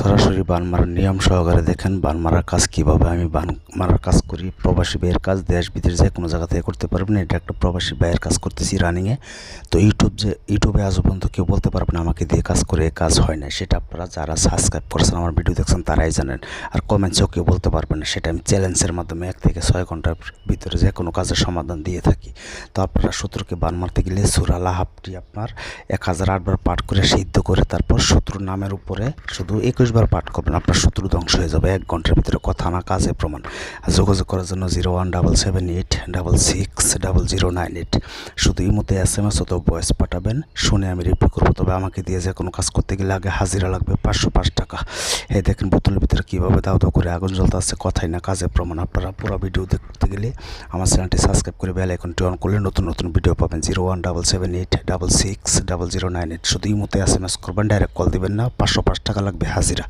সরাসরি বান মারার নিয়ম সহকারে দেখেন, বান মারার কাজ কীভাবে আমি বান মারার কাজ করি, প্রবাসী ভাইয়ের কাজ, দেশ, বিদেশ যে কোনো জায়গা থেকে করতে পারবেন। এটা একটা প্রবাসী ভাইয়ের কাজ করতেছি রানিংয়ে তো ইউটিউব যে ইউটিউবে আজও পর্যন্ত কেউ বলতে পারবেন আমাকে দিয়ে কাজ করে কাজ হয় না সেটা আপনারা যারা সাবস্ক্রাইব করেছেন, আমার ভিডিও দেখছেন, তারাই জানেন। আর কমেন্টসেও কেউ বলতে পারবেন না। সেটা আমি চ্যালেঞ্জের মাধ্যমে এক থেকে ছয় ঘণ্টার ভিতরে যে কোনো কাজের সমাধান দিয়ে থাকি। তো আপনারা শত্রুকে বান মারতে গেলে সুরা হাফটি আপনার এক হাজার আটবার পাঠ করে সিদ্ধ করে তারপর শত্রুর নামের উপরে শুধু একুশবার পাঠ করবেন, আপনার শত্রু ধ্বংস হয়ে যাবে। এক ঘণ্টার ভিতরে কথা না কাজে প্রমাণ। যোগাযোগ করার জন্য zero one double seven eight double six double zero nine eight. শুধু এই মধ্যে এস এম এস অত বয়স পাঠাবেন, শুনে আমি রিপ্লাই করব। তবে আমাকে দিয়ে যে কোনো কাজ করতে গেলে আগে হাজিরা লাগবে পাঁচশো পাঁচ টাকা। এই দেখেন, বোতলের ভিতরে কীভাবে দাও করে আগুন জ্বলতে আসছে, কথাই না কাজে প্রমাণ। আপনারা পুরো ভিডিও দেখতে গেলে আমার চ্যানেলটি সাবস্ক্রাইব করে বেল আইকনটি অন করলে নতুন নতুন ভিডিও পাবেন। Zero one double seven eight double six double zero nine eight. শুধুই মতো এস এম এস করবেন, ডাইরেক্ট কল দেবেন না, পাঁচশো পাঁচ টাকা লাগবে হাজিরা।